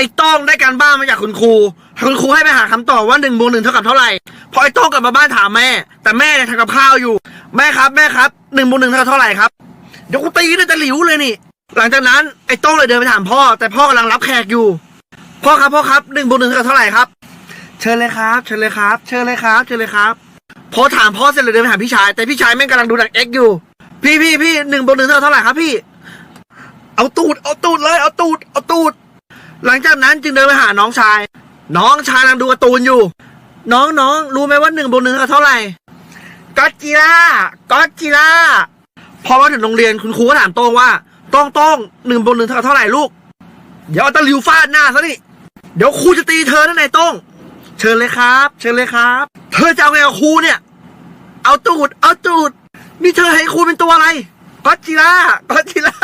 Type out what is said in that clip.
อ้ต้องได้การบ้านมาจากคุณครู คุณครูให้ไปหาคำตอบว่าหนึ่งบวกหนึ่งเท่ากับเท่าไหร่ พอไอ้ต้องกลับมาบ้านถามแม่ แต่แม่เนี่ยทำกับข้าวอยู่ แม่ครับแม่ครับหนึ่งบวกหนึ่งเท่ากับเท่าไหร่ครับ เดี๋ยวกูตีเลยจะหลิวเลยนี่ หลังจากนั้นไอ้ต้องเลยเดินไปถามพ่อ แต่พ่อกำลังรับแขกอยู่ พ่อครับพ่อครับหนึ่งบวกหนึ่งเท่ากับเท่าไหร่ครับ เชิญเลยครับ เชิญเลยครับ เชิญเลยครับ เชิญเลยครับพอถามพ่อเสร็จเลยเดินไปถามพี่ชาย แต่พี่ชายแม่งกำลังดูหนังเอ็กซ์อยู่ พี่พี่พี่หนึ่งบวกหนึ่งเท่าเท่าไหร่ครับพี่ เอาตูดเอาตูดเลยเอาตูดเอาตูด หลังจากนั้นจึงเดินไปหาน้องชาย น้องชายกำลังดูการ์ตูนอยู่ น้องน้องรู้ไหมว่าหนึ่งบวกหนึ่งเท่าเท่าไหร่ก็จิล่าก็จิล่าพอมาถึงโรงเรียนคุณครูก็ถามโต้งว่าต้องต้องหนึ่งบวกหนึ่งเท่าเท่าไหร่ลูก เดี๋ยวเอาตะลิวฟาดหน้าซะนี่เดี๋ยวครูจะตีเธอนั่นไงโต้งเชิญเลยครับ เชิญเลยครับ เธอจะเอาไงกับครูเนี่ย เอาตูด เอาตูด นี่เธอให้ครูเป็นตัวอะไรก็จิล่าก็จิล่า